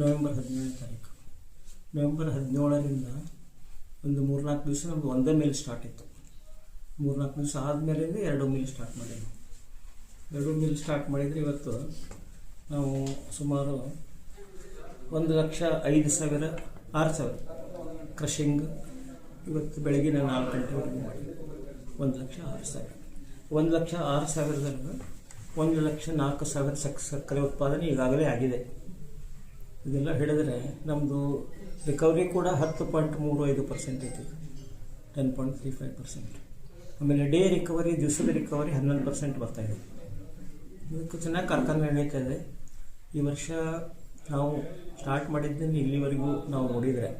November ಹದಿನೇಳನೇ ತಾರೀಕು. November ಹದಿನೇಳರಿಂದ ಒಂದು ಮೂರ್ನಾಲ್ಕು ದಿವಸ ನಮ್ದು ಒಂದೇ ಮಿಲ್ ಸ್ಟಾರ್ಟ್ ಇತ್ತು. ಮೂರ್ನಾಲ್ಕು ದಿವಸ ಆದಮೇಲಿಂದ ಎರಡು ಮಿಲ್ ಸ್ಟಾರ್ಟ್ ಮಾಡಿದ್ವಿ. ಎರಡು ಮಿಲ್ ಸ್ಟಾರ್ಟ್ ಮಾಡಿದರೆ ಇವತ್ತು ನಾವು ಸುಮಾರು ಒಂದು ಲಕ್ಷ ಐದು ಸಾವಿರ, ಆರು ಸಾವಿರ ಕ್ರಷಿಂಗ್ ಇವತ್ತು ಬೆಳಗಿನ ನಾಲ್ಕು ಗಂಟೆವರೆಗೆ ಮಾಡಿ ಒಂದು ಲಕ್ಷ ಆರು ಸಾವಿರ. ಒಂದು ಲಕ್ಷ ಆರು ಸಾವಿರದಲ್ಲಿ ಒಂದು ಲಕ್ಷ ನಾಲ್ಕು ಸಾವಿರ ಸಕ್ ಸಕ್ಕರೆ ಉತ್ಪಾದನೆ ಈಗಾಗಲೇ ಆಗಿದೆ. ಇದೆಲ್ಲ ಹಿಡಿದ್ರೆ ನಮ್ಮದು ರಿಕವರಿ ಕೂಡ ಹತ್ತು ಪಾಯಿಂಟ್ ಮೂರು ಐದು ಪರ್ಸೆಂಟ್ ಐತಿ. Ten point three five percent ಆಮೇಲೆ ಡೇ ರಿಕವರಿ ದಿವಸದ ರಿಕವರಿ ಹನ್ನೊಂದು ಪರ್ಸೆಂಟ್ ಬರ್ತಾ ಇದೆ. ಇದಕ್ಕೆ ಚೆನ್ನಾಗಿ ಕಾರ್ಖಾನೆ ನಡೀತಾ ಇದೆ. ಈ ವರ್ಷ ನಾವು ಸ್ಟಾರ್ಟ್ ಮಾಡಿದ್ದನ್ನು ಇಲ್ಲಿವರೆಗೂ ನಾವು ನೋಡಿದರೆ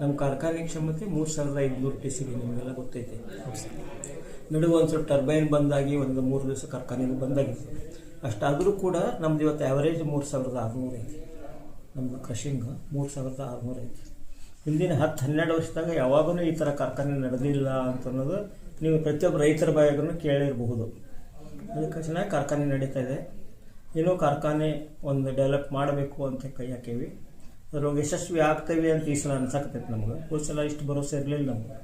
ನಮ್ಮ ಕಾರ್ಖಾನೆ ಕ್ಷಮತೆ ಮೂರು ಸಾವಿರದ ಐದುನೂರು ಟಿ ಸಿ ನಿಮಗೆಲ್ಲ ಗೊತ್ತೈತೆ. ನಡುವೆ ಒಂದು ಸ್ವಲ್ಪ ಟರ್ಬೈನ್ ಬಂದಾಗಿ ಒಂದು ಮೂರು ದಿವಸ ಕಾರ್ಖಾನೆ ಬಂದಾಗಿದೆ. ಅಷ್ಟಾದರೂ ಕೂಡ ನಮ್ದು ಇವತ್ತು ಆ್ಯಾವರೇಜ್ ಮೂರು ಸಾವಿರದ ಆರುನೂರು ಐತಿ. ನಮ್ಮದು ಕ್ರಷಿಂಗ್ ಮೂರು ಸಾವಿರದ ಆರುನೂರು ಐತಿ. ಹಿಂದಿನ ಹತ್ತು ಹನ್ನೆರಡು ವರ್ಷದಾಗ ಯಾವಾಗೂ ಈ ಥರ ಕಾರ್ಖಾನೆ ನಡೆದಿಲ್ಲ ಅಂತ ಅನ್ನೋದು ನೀವು ಪ್ರತಿಯೊಬ್ಬ ರೈತರ ಬಾಯಾಗೂ ಕೇಳಿರಬಹುದು. ಅದಕ್ಕೆ ಚೆನ್ನಾಗಿ ಕಾರ್ಖಾನೆ ನಡೀತಾ ಇದೆ. ಏನೋ ಕಾರ್ಖಾನೆ ಒಂದು ಡೆವಲಪ್ ಮಾಡಬೇಕು ಅಂತ ಕೈ ಹಾಕೇವಿ. ಅದ್ರೊಳಗೆ ಯಶಸ್ವಿ ಆಗ್ತೇವೆ ಅಂತ ಈ ಸಲ ಅನ್ಸಕತ್ತೈತೆ ನಮ್ಗೆ. ಹೋದ ಸಲ ಇಷ್ಟು ಭರವಸೆ ಇರಲಿಲ್ಲ ನಮ್ಗೆ.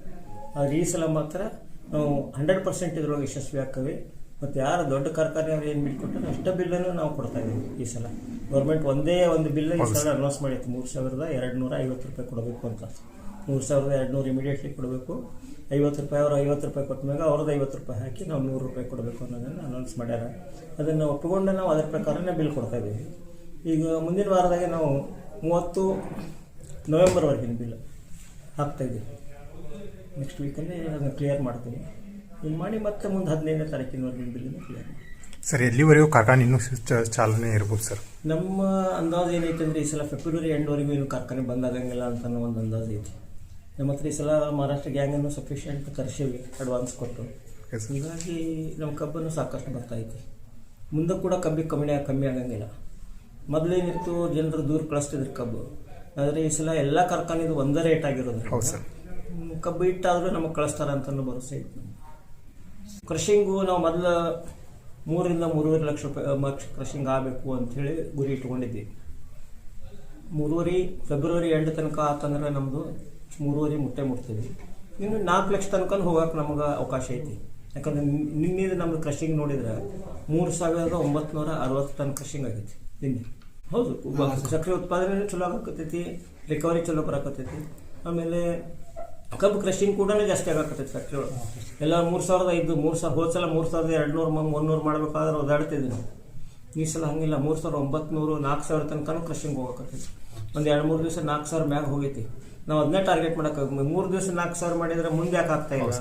ಆದ್ರೆ ಈ ಸಲ ಮಾತ್ರ ನಾವು ಹಂಡ್ರೆಡ್ ಪರ್ಸೆಂಟ್ ಇದ್ರೊಳಗೆ ಯಶಸ್ವಿ ಆಗ್ತೇವೆ. ಮತ್ತು ಯಾರು ದೊಡ್ಡ ಕಾರ್ಖಾನೆ ಅವ್ರು ಏನು ಬಿಟ್ಕೊಟ್ಟಾರೆ ಅಷ್ಟು ಬಿಲ್ಲನ್ನು ನಾವು ಕೊಡ್ತಾ ಇದ್ದೀವಿ ಈ ಸಲ. ಗೌರ್ಮೆಂಟ್ ಒಂದೇ ಒಂದು ಬಿಲ್ ಈ ಸಲ ಅನೌನ್ಸ್ ಮಾಡೈತೆ ಮೂರು ಸಾವಿರದ ಎರಡು ನೂರ ಐವತ್ತು ರೂಪಾಯಿ ಕೊಡಬೇಕು ಅಂತ. ಮೂರು ಸಾವಿರದ ಎರಡು ನೂರು ಇಮಿಡಿಯೇಟ್ಲಿ ಕೊಡಬೇಕು. ಐವತ್ತು ರೂಪಾಯಿ ಅವ್ರು ಐವತ್ತು ರೂಪಾಯಿ ಕೊಟ್ಟ ಅವ್ರದ್ದು ಐವತ್ತು ರೂಪಾಯಿ ಹಾಕಿ ನಾವು ನೂರು ರೂಪಾಯಿ ಕೊಡಬೇಕು ಅನ್ನೋದನ್ನು ಅನೌನ್ಸ್ ಮಾಡ್ಯಾರ. ಅದನ್ನು ಒಪ್ಪಿಕೊಂಡು ನಾವು ಅದರ ಪ್ರಕಾರನೇ ಬಿಲ್ ಕೊಡ್ತಾ ಇದ್ದೀವಿ. ಈಗ ಮುಂದಿನ ವಾರದಾಗೆ ನಾವು ಮೂವತ್ತು ನವೆಂಬರ್ವರೆಗಿನ ಬಿಲ್ ಹಾಕ್ತಾ ಇದ್ದೀವಿ. ನೆಕ್ಸ್ಟ್ ವೀಕಲ್ಲಿ ಅದನ್ನು ಕ್ಲಿಯರ್ ಮಾಡ್ತೀನಿ. ಇನ್ನು ಮಾಡಿ ಮತ್ತೆ ಮುಂದೆ ಹದಿನೈದನೇ ತಾರೀಕಿನವರೆಗಿನ ಬಿಲ್ಲನ್ನು ಕ್ಲಿಯರ್ ಮಾಡಿ ಸರ್ ಎಲ್ಲಿವರೆಗೂ ಕಾರ್ಖಾನೆ ಇನ್ನೂ ಚಾಲನೆ ಇರ್ಬೋದು ಸರ್? ನಮ್ಮ ಅಂದಾಜು ಏನೈತೆ ಅಂದರೆ ಈ ಸಲ ಫೆಬ್ರವರಿ ಎಂಡ್ವರೆಗೂ ಏನು ಕಾರ್ಖಾನೆ ಬಂದಾಗಂಗಿಲ್ಲ ಅಂತ ಅನ್ನೋ ಒಂದು ಅಂದಾಜು ಐತಿ. ನಮ್ಮ ಹತ್ರ ಈ ಸಲ ಮಹಾರಾಷ್ಟ್ರ ಗ್ಯಾಂಗನ್ನು ಸಫಿಷಿಯೆಂಟ್ ತರಿಸೀವಿ ಅಡ್ವಾನ್ಸ್ ಕೊಟ್ಟು. ಹೀಗಾಗಿ ನಮ್ಮ ಕಬ್ಬನ್ನು ಸಾಕಷ್ಟು ಬರ್ತಾ ಐತಿ. ಮುಂದೆ ಕೂಡ ಕಬ್ಬಿಗೆ ಕಮ್ಮಿ ಕಮ್ಮಿ ಆಗಂಗಿಲ್ಲ. ಮೊದಲೇನಿತ್ತು ಜನರು ದೂರ ಕಳಿಸ್ತಿದ್ರು ಕಬ್ಬು. ಆದರೆ ಈ ಸಲ ಎಲ್ಲ ಕಾರ್ಖಾನೆದು ಒಂದೇ ರೇಟ್ ಆಗಿರೋದು ಕಬ್ಬು ಇಟ್ಟಾದರೂ ನಮಗೆ ಕಳಿಸ್ತಾರೆ ಅಂತ ಭರವಸೆ ಐತಿ. ಕೃಷಿಂಗು ನಾವು ಮೊದಲು ಮೂರರಿಂದ ಮೂರುವರೆ ಲಕ್ಷ ರೂಪಾಯಿ ಲಕ್ಷ ಕೃಷಿಂಗ್ ಆಗಬೇಕು ಅಂಥೇಳಿ ಗುರಿ ಇಟ್ಕೊಂಡಿದ್ವಿ. ಮೂರುವರೆ ಫೆಬ್ರವರಿ ಎಂಡ್ ತನಕ ಆತಂದ್ರೆ ನಮ್ಮದು ಮೂರುವರೆ ಮುಟ್ಟೆ ಮುಟ್ತೀವಿ ಇನ್ನು ನಾಲ್ಕು ಲಕ್ಷ ತನಕ ಹೋಗಕ್ಕೆ ನಮಗೆ ಅವಕಾಶ ಐತಿ. ಯಾಕಂದ್ರೆ ನಿನ್ನೆ ನಮ್ದು ಕೃಷಿಂಗ್ ನೋಡಿದ್ರೆ ಮೂರು ಸಾವಿರದ ಒಂಬತ್ತು ಅರವತ್ತು ಟನ್ ಕ್ರಷಿಂಗ್ ಆಗೈತಿ ನಿನ್ನೆ. ಹೌದು ಸಕ್ಕರೆ ಉತ್ಪಾದನೆ ಚಲೋ ಆಗಕತ್ತೈತಿ ರಿಕವರಿ ಚಲೋ ಬರಕತ್ತೈತಿ. ಆಮೇಲೆ ಕಬ್ಬು ಕ್ರಷಿಂಗ್ ಕೂಡ ಜಾಸ್ತಿ ಆಗಕತ್ತೈತಿ ಫ್ಯಾಕ್ಟ್ರಿ ಒಳಗೆ. ಎಲ್ಲ ಮೂರು ಸಾವಿರದ ಐದು ಮೂರು ಸಾವಿರ ಹೋದ ಸಲ ಮೂರು ಸಾವಿರದ ಎರಡು ನೂರು ಮುನ್ನೂರು ಮಾಡ್ಬೇಕಾದ್ರೆ ಓದಾಡ್ತಿದ್ವಿ ನಾವು ಈ ಸಲ ಹಂಗಿಲ್ಲ ಮೂರು ಸಾವಿರ ಒಂಬತ್ತು ನಾಲ್ಕು ಸಾವಿರ ತನಕ ಕ್ರಷಿಂಗ್ ಹೋಗಕತ್ತೈತಿ. ಒಂದು ಎರಡು ಮೂರು ದಿವಸ ನಾಲ್ಕು ಸಾವಿರ ಮ್ಯಾಗ ಹೋಗೈತಿ. ನಾವು ಅದನ್ನೇ ಟಾರ್ಗೆಟ್ ಮಾಡೋಕ್ಕಾಗ ಮೂರು ದಿವಸ ನಾಲ್ಕು ಸಾವಿರ ಮಾಡಿದ್ರೆ ಮುಂದೆ ಯಾಕೆ ಆಗ್ತಾ ಇಲ್ಲ?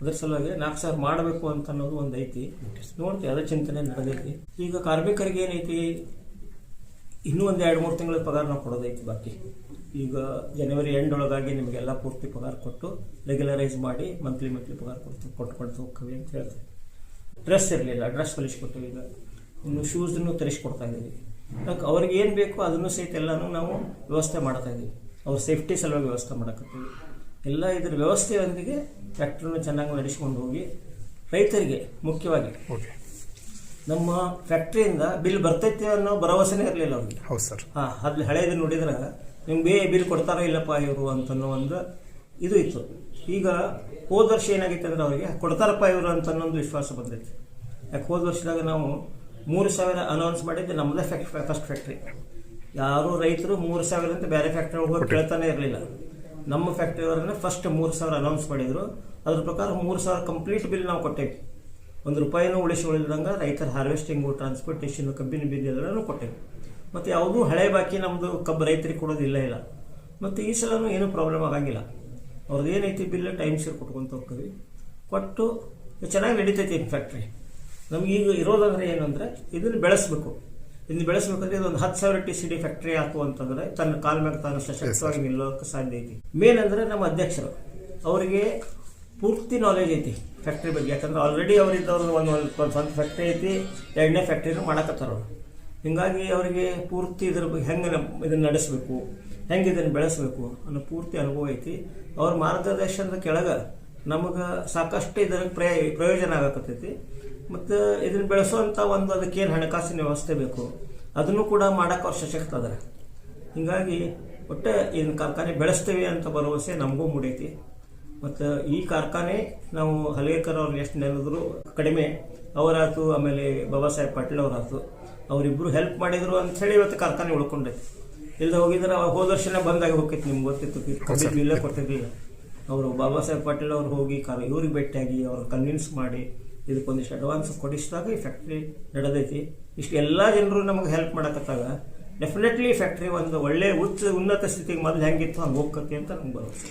ಅದ್ರ ಸಲುವಾಗಿ ನಾಲ್ಕು ಸಾವಿರ ಮಾಡಬೇಕು ಅಂತ ಅನ್ನೋದು ಒಂದು ಐತಿ. ನೋಡ್ತೀವಿ ಅದೇ ಚಿಂತನೆ ನಡೆದೈತಿ. ಈಗ ಕಾರ್ಮಿಕರಿಗೆ ಏನೈತಿ? ಇನ್ನೂ ಒಂದು ಎರಡು, ಮೂರು ತಿಂಗಳ ಪಗಾರ ನಾವು ಕೊಡೋದೈತಿ ಬಾಕಿ. ಈಗ ಜನವರಿ ಎಂಡ್ ಒಳಗಾಗಿ ನಿಮಗೆಲ್ಲ ಪೂರ್ತಿ ಪಗಾರ ಕೊಟ್ಟು ರೆಗ್ಯುಲರೈಸ್ ಮಾಡಿ ಮಂತ್ಲಿ ಮಂತ್ಲಿ ಪಗಾರ ಕೊಡ್ತೀವಿ ಕೊಟ್ಕೊಂಡು ಹೋಗ್ತೀವಿ ಅಂತ ಹೇಳ್ತೀವಿ. ಡ್ರೆಸ್ ಇರಲಿಲ್ಲ ಡ್ರೆಸ್ ಕಲಿಸ್ಕೊಟ್ಟಿವಿ ಈಗ. ಇನ್ನು ಶೂಸನ್ನು ತರಿಸ್ಕೊಡ್ತಾ ಇದ್ದೀವಿ. ಯಾಕೆ, ಅವ್ರಿಗೆ ಏನು ಬೇಕೋ ಅದನ್ನು ಸಹಿತ ಎಲ್ಲನೂ ನಾವು ವ್ಯವಸ್ಥೆ ಮಾಡ್ತಾ ಇದ್ದೀವಿ. ಅವ್ರ ಸೇಫ್ಟಿ ಸಲುವಾಗಿ ವ್ಯವಸ್ಥೆ ಮಾಡಕತ್ತೀವಿ. ಎಲ್ಲ ಇದ್ರ ವ್ಯವಸ್ಥೆಯೊಂದಿಗೆ ಫ್ಯಾಕ್ಟ್ರಿನ ಚೆನ್ನಾಗಿ ನಡೆಸ್ಕೊಂಡು ಹೋಗಿ ರೈತರಿಗೆ ಮುಖ್ಯವಾಗಿ ಓಕೆ ನಮ್ಮ ಫ್ಯಾಕ್ಟ್ರಿಯಿಂದ ಬಿಲ್ ಬರ್ತೈತೆ ಅನ್ನೋ ಭರವಸೆನೇ ಇರಲಿಲ್ಲ ಅವ್ರಿಗೆ. ಹೌದು ಸರ್. ಹಾಂ ಅಲ್ಲಿ ಹಳೇದು ನೋಡಿದ್ರೆ ನಿಮ್ಗೆ ಬೇ ಬಿಲ್ ಕೊಡ್ತಾರೋ ಇಲ್ಲಪ್ಪ ಇವರು ಅಂತನ್ನೋ ಒಂದು ಇದು ಇತ್ತು. ಈಗ ಹೋದ ವರ್ಷ ಏನಾಗಿತ್ತು ಅಂದ್ರೆ ಅವರಿಗೆ ಕೊಡ್ತಾರಪ್ಪ ಇವರು ಅಂತ ಅನ್ನೋ ಒಂದು ವಿಶ್ವಾಸ ಬಂದೈತಿ. ಯಾಕೆ ಹೋದ ವರ್ಷದಾಗ ನಾವು ಮೂರು ಸಾವಿರ ಅನೌನ್ಸ್ ಮಾಡಿದ್ದು ನಮ್ಮದೇ ಫ್ಯಾಕ್ಟ್ ಫಸ್ಟ್ ಫ್ಯಾಕ್ಟ್ರಿ ಯಾರು ರೈತರು ಮೂರು ಸಾವಿರ ಅಂತ ಬೇರೆ ಫ್ಯಾಕ್ಟ್ರಿ ಹೋಗಿ ಕೇಳ್ತಾನೆ ಇರಲಿಲ್ಲ. ನಮ್ಮ ಫ್ಯಾಕ್ಟ್ರಿಯವರನ್ನ ಫಸ್ಟ್ ಮೂರು ಸಾವಿರ ಅನೌನ್ಸ್ ಮಾಡಿದ್ರು. ಅದ್ರ ಪ್ರಕಾರ ಮೂರು ಸಾವಿರ ಕಂಪ್ಲೀಟ್ ಬಿಲ್ ನಾವು ಕೊಟ್ಟೇವಿ ಒಂದು ರೂಪಾಯಿನೂ ಉಳಿಸಿ ಉಳಿದಂಗೆ ರೈತರ ಹಾರ್ವೆಸ್ಟಿಂಗು ಟ್ರಾನ್ಸ್ಪೋರ್ಟೇಷನ್ ಕಬ್ಬಿನ ಬಿಲ್ ಎಲ್ಲನೂ ಕೊಟ್ಟೇವೆ ಮತ್ತು ಯಾವುದೂ ಹಳೆ ಬಾಕಿ ನಮ್ಮದು ಕಬ್ಬು ರೈತರಿಗೆ ಕೊಡೋದಿಲ್ಲ ಇಲ್ಲ ಮತ್ತು ಈ ಸಲನೂ ಏನೂ ಪ್ರಾಬ್ಲಮ್ ಆಗಂಗಿಲ್ಲ. ಅವ್ರದ್ದು ಏನೈತಿ ಬಿಲ್ ಟೈಮ್ ಶೇರ್ ಕೊಟ್ಕೊಂತ ಹೋಗ್ತೀವಿ. ಕೊಟ್ಟು ಚೆನ್ನಾಗಿ ನಡೀತೈತಿ ಫ್ಯಾಕ್ಟ್ರಿ ನಮ್ಗೆ ಈಗ ಇರೋದಂದ್ರೆ ಏನಂದರೆ ಇದನ್ನು ಬೆಳೆಸಬೇಕು. ಇದನ್ನು ಬೆಳೆಸಬೇಕಂದ್ರೆ ಇದೊಂದು ಹತ್ತು ಸಾವಿರ ಟಿ ಸಿ ಡಿ ಫ್ಯಾಕ್ಟ್ರಿ ಹಾಕು ಅಂತಂದ್ರೆ ತನ್ನ ಕಾಲ್ ಮೇಲೆ ತಾನು ಸಶಕ್ತವಾಗಿ ನಿಲ್ಲೋಕೆ ಸಾಧ್ಯ ಐತಿ. ಮೇನ್ ಅಂದರೆ ನಮ್ಮ ಅಧ್ಯಕ್ಷರು. ಅವರಿಗೆ ಪೂರ್ತಿ ನಾಲೆಜ್ ಐತಿ ಫ್ಯಾಕ್ಟ್ರಿ ಬಗ್ಗೆ. ಯಾಕಂದ್ರೆ ಆಲ್ರೆಡಿ ಅವರಿದ್ದವ್ರು ಒಂದು ಒಂದು ಸ್ವಂತ ಫ್ಯಾಕ್ಟ್ರಿ ಐತಿ, ಎರಡನೇ ಫ್ಯಾಕ್ಟ್ರಿನೂ ಮಾಡಕತ್ತಾರ ಅವರು. ಹಿಂಗಾಗಿ ಅವರಿಗೆ ಪೂರ್ತಿ ಇದ್ರ ಬಗ್ಗೆ ಹೆಂಗೆ ಇದನ್ನು ನಡೆಸಬೇಕು, ಹೆಂಗೆ ಇದನ್ನು ಬೆಳೆಸಬೇಕು ಅನ್ನೋ ಪೂರ್ತಿ ಅನುಭವ ಐತಿ. ಅವ್ರ ಮಾರ್ಗದರ್ಶನದ ಕೆಳಗೆ ನಮಗೆ ಸಾಕಷ್ಟು ಇದರ ಪ್ರಯ, ಪ್ರಯೋಜನ ಆಗಕತ್ತೈತಿ. ಮತ್ತು ಇದನ್ನು ಬೆಳೆಸುವಂಥ ಒಂದು ಅದಕ್ಕೇನು ಹಣಕಾಸಿನ ವ್ಯವಸ್ಥೆ ಬೇಕು, ಅದನ್ನು ಕೂಡ ಮಾಡೋಕೆ ಅವ್ರು ಸಶಕ್ತ ಅದಾರೆ. ಹೀಗಾಗಿ ಒಟ್ಟು ಏನು ಕಾರ್ಖಾನೆ ಬೆಳೆಸ್ತೀವಿ ಅಂತ ಭರವಸೆ ನಮಗೂ ಮೂಡೈತಿ. ಮತ್ತು ಈ ಕಾರ್ಖಾನೆ ನಾವು ಹಲೇಕರ್ ಅವ್ರನ್ನ ಎಷ್ಟು ನೆನೆದ್ರು ಕಡಿಮೆ ಅವರಾಯ್ತು ಆಮೇಲೆ ಬಾಬಾ ಸಾಹೇಬ್ ಪಾಟೀಲ್ ಅವರಾಯ್ತು. ಅವರಿಬ್ಬರು ಹೆಲ್ಪ್ ಮಾಡಿದ್ರು ಅಂತ ಹೇಳಿ ಇವತ್ತು ಕಾರ್ಖಾನೆ ಉಳ್ಕೊಂಡೈತಿ. ಇಲ್ಲದೆ ಹೋಗಿದ್ರೆ ಅವಾಗ ಹೋದ ವರ್ಷನೇ ಬಂದಾಗಿ ಹೋಗ್ತಿತ್ತು ನಿಮ್ಗೆ ಗೊತ್ತಿತ್ತು. ಇಲ್ಲೇ ಕೊಟ್ಟಿರಲಿಲ್ಲ. ಅವರು ಬಾಬಾ ಸಾಹೇಬ್ ಪಾಟೀಲ್ ಅವ್ರು ಹೋಗಿ ಕಾರ ಇವ್ರಿಗೆ ಭೇಟಿಯಾಗಿ ಅವ್ರು ಕನ್ವಿನ್ಸ್ ಮಾಡಿ ಇದಕ್ಕೊಂದಿಷ್ಟು ಅಡ್ವಾನ್ಸ್ ಕೊಡಿಸಿದಾಗ ಈ ಫ್ಯಾಕ್ಟ್ರಿ ನಡೆದೈತಿ. ಇಷ್ಟು ಎಲ್ಲ ಜನರು ನಮಗೆ ಹೆಲ್ಪ್ ಮಾಡಕತ್ತಾಗ ಡೆಫಿನೆಟ್ಲಿ ಫ್ಯಾಕ್ಟ್ರಿ ಒಂದು ಒಳ್ಳೆ ಉಚ್ಚ ಉನ್ನತ ಸ್ಥಿತಿಗೆ ಮೊದಲು ಹೆಂಗಿತ್ತು ಹಂಗೆ ಹೋಗ್ಕತಿ ಅಂತ ನಮ್ಗೆ ಭರವಸೆ.